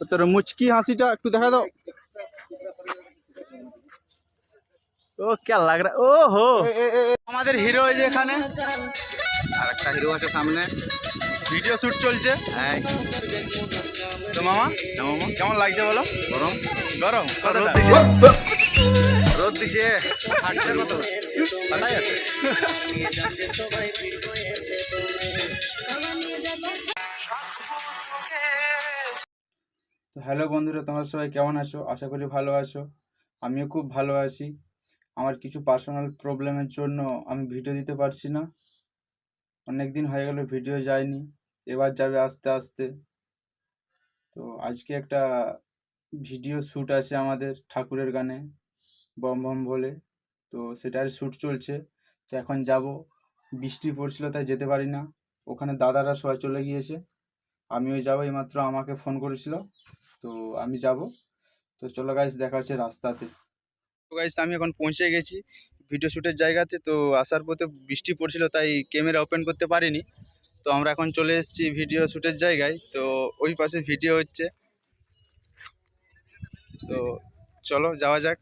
তো তোর মুচকি হাসিটা একটু দেখা দাও। ও কে লাগ রা ও হো আমাদের হিরো এই যে এখানে। আর একটা হিরো আছে সামনে। ভিডিও শুট চলছে। হ্যাঁ। তো মামা? কেমন লাগছে বলো? গরম। গরম। কতটা? রোদ দিছে। হাঁটছে কত ঠান্ডাই আছে। তো হ্যালো বন্ধুরা, তোমরা সবাই কেমন আছো? আশা করি ভালো আছো। আমিও খুব ভালো আছি। আমার কিছু পার্সোনাল প্রবলেমের জন্য আমি ভিডিও দিতে পারছি না। অনেক দিন হয়ে গেল ভিডিও যায়নি। এবার যাবে আস্তে আস্তে। তো আজকে একটা ভিডিও শ্যুট আছে আমাদের ঠাকুরের গানে, বম বম বলে। তো সেটার শ্যুট চলছে। তো এখন যাব। বৃষ্টি পড়ছিল, তাই যেতে পারি না। ওখানে দাদারা সবাই চলে গিয়েছে। আমিও যাব, এইমাত্র আমাকে ফোন করেছিল। তো আমি যাব তো চলো গাইস দেখা হচ্ছে রাস্তাতে তো গাইস আমি এখন পৌঁছে গেছি ভিডিও শ্যুটের জায়গাতে তো আসার পথে বৃষ্টি পড়ছিল তাই ক্যামেরা ওপেন করতে পারিনি তো আমরা এখন চলে এসেছি ভিডিও শ্যুটের জায়গায় তো ওই পাশে ভিডিও হচ্ছে তো চলো যাওয়া যাক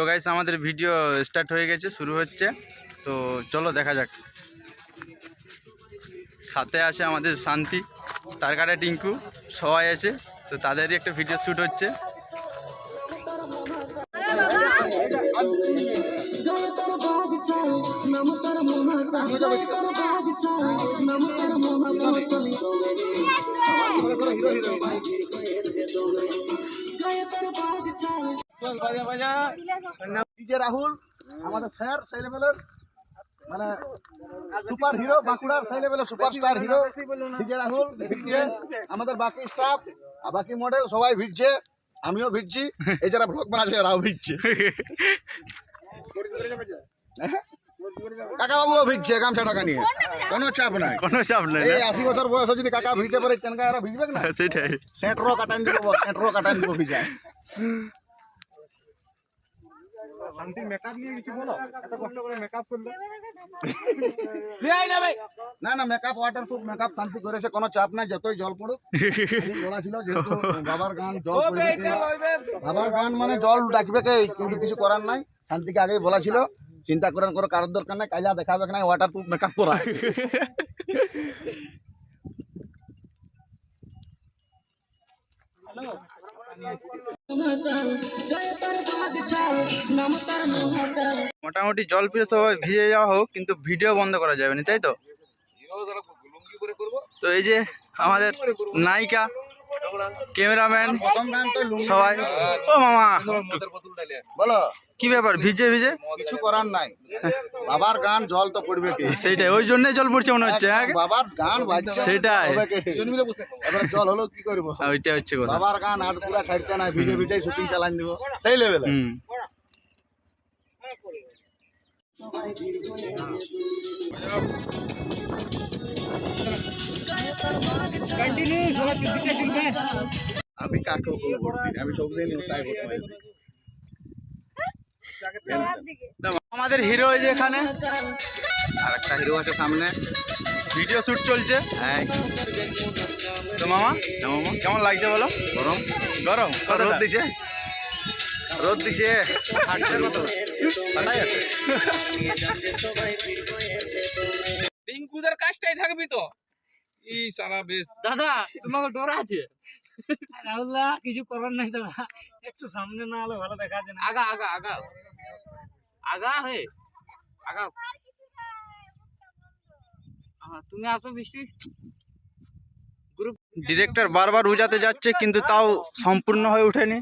তো গাইস আমাদের ভিডিও স্টার্ট হয়ে গেছে শুরু হচ্ছে তো চলো দেখা যাক সাথে আছে আমাদের শান্তি তার কাটা টিঙ্কু সবাই আছে তো তাদেরই একটা ভিডিও শ্যুট হচ্ছে ডিজে রাহুল আমাদের স্যার সেই লেভেলের মানে সুপার হিরো বাঁকুড়ার সেই লেভেলের সুপারস্টার হিরো ডিজে রাহুল ভিড়ছে আমাদের বাকি স্টাফ আর বাকি মডেল সবাই ভিড়ছে আমিও ভিড়ছি এই যারা ব্লগ বানাচ্ছে এরাও ভিড়ছে কাকা বাবুও ভিড়ছে গামছা টাকা নিয়ে। কোনো চাপ নাই। কোনো চাপ নেই এই আশি বছর বয়সে যদি কাকা ভিড়তে পারে চেনকা এরা ভিজবে না? সেটাই। সেন্টরও কাটান দিব সেন্টরও কাটান দিব ভিজা শান্তি মেকআপ নিয়ে কিছু বলো? এত কষ্ট করে মেকআপ করল? না না মেকআপ ওয়াটার প্রুফ মেকআপ শান্তি করেছে কোনো চাপ নাই যতই জল পড়ুক। বলা ছিল যেহেতু বাবার গান জল পড়বে বাবার গান মানে জল ডাকবে কে? কিন্তু কিছু করার নাই। শান্তিকে আগেই বলা ছিল চিন্তা করেন কোনো কারোর দরকার নাই কাজা দেখাবে না ওয়াটার প্রুফ মেকআপ করা। মোটামুটি জল ফিরে সবাই ভিজে যাওয়া হোক কিন্তু ভিডিও বন্ধ করা যাবে না তাই তো? তো এই যে আমাদের নায়িকা ক্যামেরাম্যান। সবাই। ও মামা। বলো। কি ব্যাপার ভিজে ভিজে? কিছু করার নাই। বাবার গান জল তো পড়বে সেটাই সেইটাই ওই জন্যই জল পড়ছে মনে হচ্ছে হ্যাঁ? বাবার গান সেটাই। এবার জল হলো কি করব? ওইটা হচ্ছে বাবার গান আর পুরা ছাড়তে নাই ভিজে ভিজে শুটিং চালান দিব। সেই লেভেলে আমি কাকেও বলব আমি সবদিন ওটাই করতে পারি আমাদের হিরো যে এখানে। আর একটা হিরো আছে সামনে। ভিডিও শুট চলছে। হ্যাঁ। তো মামা মামা। কেমন লাগছে বলো? গরম। গরম রোদ দিছে? রোদ দিছে। হাঁটছে কত আছে রিঙ্কুদের কাজটাই থাকবি তো। ই সারা বেশ। দাদা তোমাকে ডর আছে? রাহুল্লাহ কিছু করার নাই দাদা। একটু সামনে না হলে ভালো দেখা যায় না। আগা আগা আগা। আগা হে। আগা। তুমি আসো বৃষ্টি ডিরেক্টর বারবার উজাতে যাচ্ছে কিন্তু তাও সম্পূর্ণ হয়ে ওঠেনি।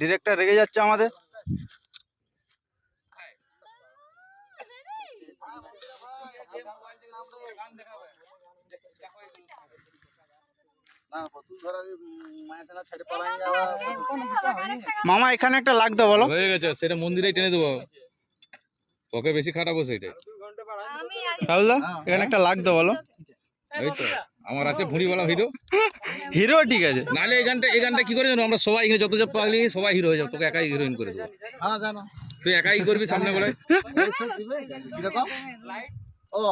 ডিরেক্টর রেগে যাচ্ছে আমাদের না প্রথম ধরা মায়ের সাথে ছেড়ে পালাই যাওয়া মামা এখানে একটা লাগতো বলো। হয়ে গেছে সেটা মন্দিরে টেনে দেবো। তোকে বেশি খাটাবো সেটা রাহুলদা এখানে একটা লাগতো বলো। এই তো আমার আছে ভুঁড়িওয়ালা হিরো। হিরো ঠিক আছে। নাহলে এই গানটা এই কি করে জানো? আমরা সবাই এখানে যত যত পারলি সবাই হিরো হয়ে যাব। তোকে একাই হিরোইন করে দেবো। হ্যাঁ তুই একাই করবি সামনে বলে ও।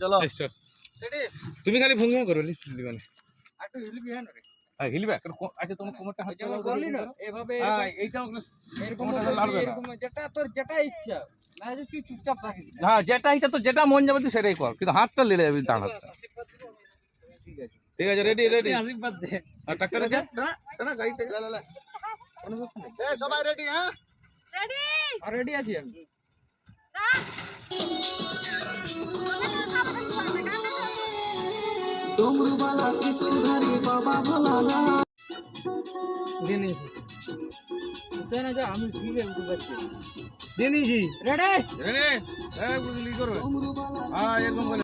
চলো। তুমি খালি ভঙ্গিমা করো লিস দিবানে হ্যাঁ হিলবে? আচ্ছা তোমার কোমরটা হাতে বললি না। এভাবে হ্যাঁ এইটাও এরকম কোমরটা বলবি, লাড়বে না। এরকম যেটা তোর যেটা ইচ্ছা। না যে তুই চুপচাপ থাকিস হ্যাঁ যেটা ইচ্ছা তো যেটা মন যাবে তুই সেটাই কর। কিন্তু হাতটা লেলে যাবি ডান হাতটা। ঠিক আছে। রেডি রেডি আশীর্বাদ দে। আর ট্রাক্টরে যা। না গাড়িটা লে, লে, লে। এ, সবাই রেডি হ্যাঁ? আর রেডি আছি আমি। না যা আমি ফিরে উঠে রেডি? বুঝলি করবে। হ্যাঁ এরকম বলে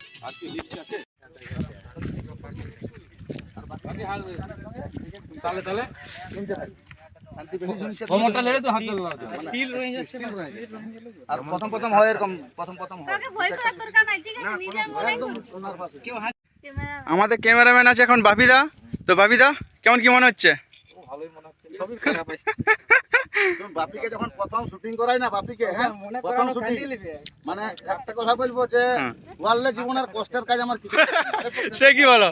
তাহলে তাহলে শান্তি বেশি শুনছে তো। কোমরটা লেলে তো হাত স্টিল রয়ে যাচ্ছে। আর প্রথম প্রথম হয় এরকম প্রথম প্রথম হয়। ভয় করার দরকার নাই ঠিক আছে নিজে মনে একদম সোনার পাশে ক্যামেরা আমাদের ক্যামেরাম্যান আছে এখন বাপিদা। তো বাপিদা কেমন কি মনে হচ্ছে? বাপিকে যখন প্রথম শুটিং করাই না বাপিকে হ্যাঁ? প্রথম শুটিং মানে একটা কথা বলব যে হ্যাঁ। ওয়ার্ল্ডে জীবনের কষ্টের কাজ আমার কিছু সে কি বলো?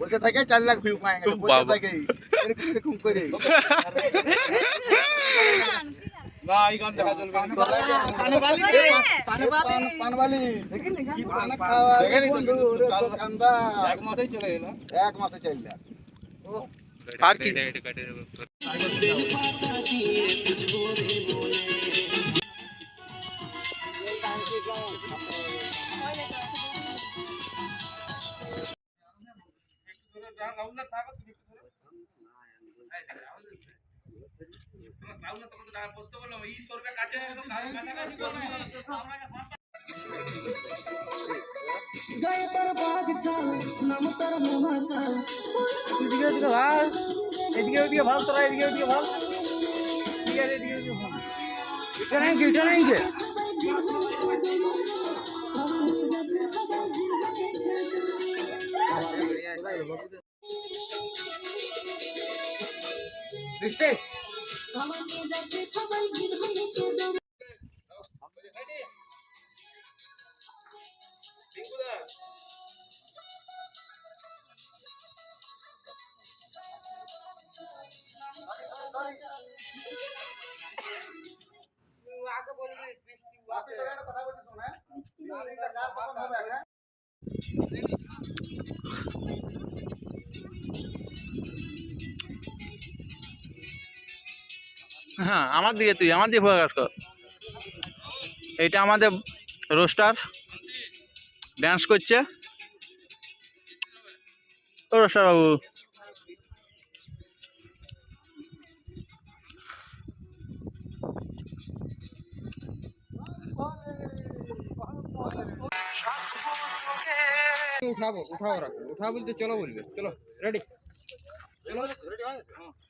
বসে থেকে চার লাখ ভিউ বসে এরকম করে। চলবে না। পান পানবালি কি পান খাওয়া রে বন্ধু রে দোকানদার এক মাসেই চলে গেল এক মাসে চাইলা আর কি এদিকে ওদিকে ভালো এদিকে ওদিকে ভালো তোরা এদিকে ওদিকে ভালো ঠিক আছে এদিকে ওদিকে ভালো এটা নাই কি এটা নাই কি दृष्टि হ্যাঁ আমার দিকে তুই, আমার দিকে ফোকাস কর। এইটা আমাদের রোস্টার ড্যান্স করছে। ও রোস্টার বাবু। উঠাবো উঠাবো রাখো উঠাবো বলতে চলো বলবে, চলো রেডি চলে যাচ্ছে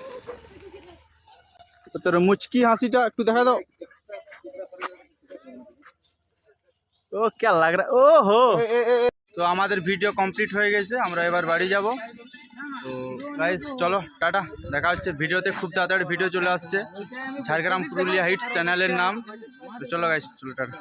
তো তোর মুচকি হাসিটা একটু দেখা দাও। ও কে লাগরা ও হো। তো আমাদের ভিডিও কমপ্লিট হয়ে গেছে আমরা এবার বাড়ি যাব। তো গাইস চলো টাটা। দেখা হচ্ছে ভিডিওতে খুব তাড়াতাড়ি ভিডিও চলে আসছে। ঝাড়গ্রাম পুরুলিয়া হিটস চ্যানেলের নাম। তো চলো গাইস চলো টাটা।